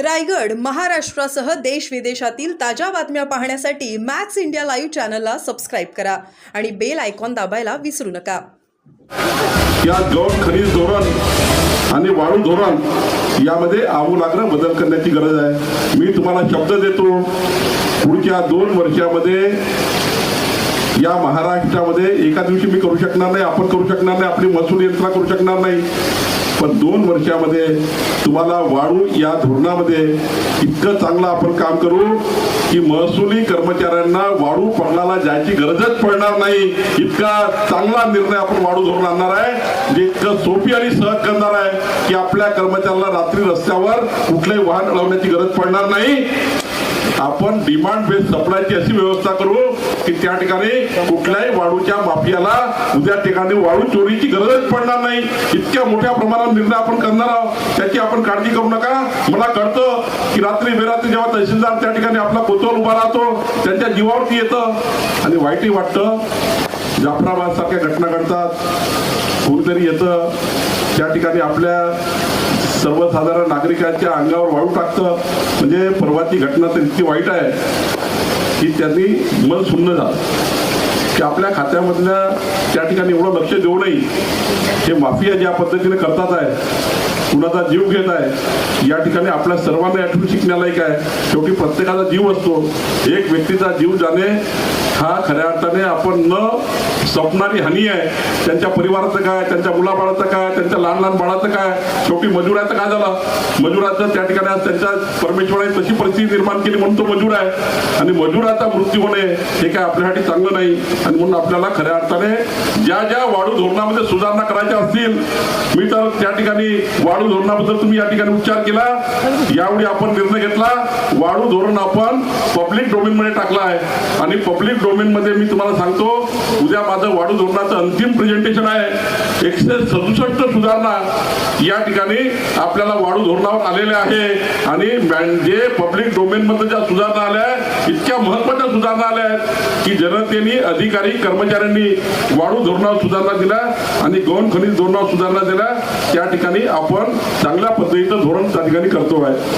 रायगड महाराष्ट्रासह देश विदेशातील ताज्या बातम्या पाहण्यासाठी मॅक्स इंडिया लाईव्ह चॅनलला सबस्क्राईब करा आणि बेल आयकॉन दाबायला विसरू नका. या गौण खनिज धोरण आणि वाळू धोरण यामध्ये आमूलाग्र बदल करण्याची गरज आहे. मी तुम्हाला शब्द देतो पुढच्या दोन वर्षामध्ये या महाराष्ट्रामध्ये एका दिवशी मी करू शकणार नाही आपण करू शकणार नाही आपली महसूल यंत्रणा करू शकणार नाही. पण दोन वर्षामध्ये तुम्हाला वाढू या धोरणामध्ये इतकं चांगलं आपण काम करू की महसुली कर्मचाऱ्यांना वाढू पडलाला जायची गरजच पडणार नाही. इतका चांगला निर्णय आपण वाढू धोरण आणणार आहे. जे इतकं सोपी आणि सहज करणार आहे की आपल्या कर्मचाऱ्याला रात्री रस्त्यावर कुठलंही वाहन अडवण्याची गरज पडणार नाही. आपण डिमांड बेस्ड सप्लायची अशी व्यवस्था करू की त्या ठिकाणी कुठल्याही वाळूच्या माफियाला उद्या ठिकाणी वाळू चोरीची गरजच पडणार नाही. इतक्या मोठ्या प्रमाणात निर्णय आपण करणार आहोत. त्याची आपण काळजी करू नका. मला कळतं की रात्री बेरात्री जेव्हा तहसीलदार त्या ठिकाणी आपला कोतवाल उभा राहतो त्यांच्या जीवावरती येतं. आणि वाईटही वाटतं. जाफराबाद सारख्या घटना घडतात. कोणतरी येतं. त्या ठिकाणी आपल्या सर्वसाधारण नागरिकांच्या अंगावर वाळू टाकतं. म्हणजे परवाची घटना तर इतकी वाईट आहे की त्यांनी मन सुन्न झालं. की आपल्या खात्यामधल्या त्या ठिकाणी एवढं लक्ष देऊ नये. हे माफिया ज्या पद्धतीने करतात आहे कुणाचा जीव घेत आहे या ठिकाणी आपल्या सर्वांना यातून शिकण्यालायक आहे. शेवटी प्रत्येकाचा जीव असतो. एक व्यक्तीचा जीव जाणे हा खऱ्या अर्थाने आपण न स्वप्नारी हानी आहे. त्यांच्या परिवाराचं काय त्यांच्या मुलाबाळाचं काय त्यांच्या लहान लहान बाळाचं काय शेवटी मजुराचं काय झालं? मजुराचं त्या ठिकाणी आज त्यांच्या परमेश्वराने तशी परिस्थिती निर्माण केली म्हणून तो मजूर आहे. आणि मजुराचा मृत्यू होणे हे काय आपल्यासाठी चांगलं नाही. आणि म्हणून आपल्याला खऱ्या अर्थाने ज्या ज्या वाढू धोरणामध्ये सुधारणा करायच्या असतील मी तर त्या ठिकाणी वाढू धोरणाबद्दल तुम्ही या ठिकाणी उच्चार केला. यावेळी आपण निर्णय घेतला. वाढू धोरण आपण पब्लिक डोमेन मध्ये टाकला आहे. आणि पब्लिक डोमेन मध्ये मी तुम्हाला सांगतो उद्या माझं वाढू धोरणाचं अंतिम प्रेझेंटेशन आहे. एकशे सदुसष्ट सुधारणा या ठिकाणी आपल्याला वाढू धोरणावर आलेले आहे. आणि जे पब्लिक डोमेन मध्ये ज्या सुधारणा आल्या आहेत, इतक्या महत्त्वाच्या सुधारणा आल्या आहेत की जनतेने अधिकारी कर्मचाऱ्यांनी वाढू धोरणावर सुधारणा दिल्या आणि गौण खनिज धोरणावर सुधारणा दिल्या. त्या ठिकाणी आपण चांगल्या पद्धतीचं धोरण त्या ठिकाणी करतो आहे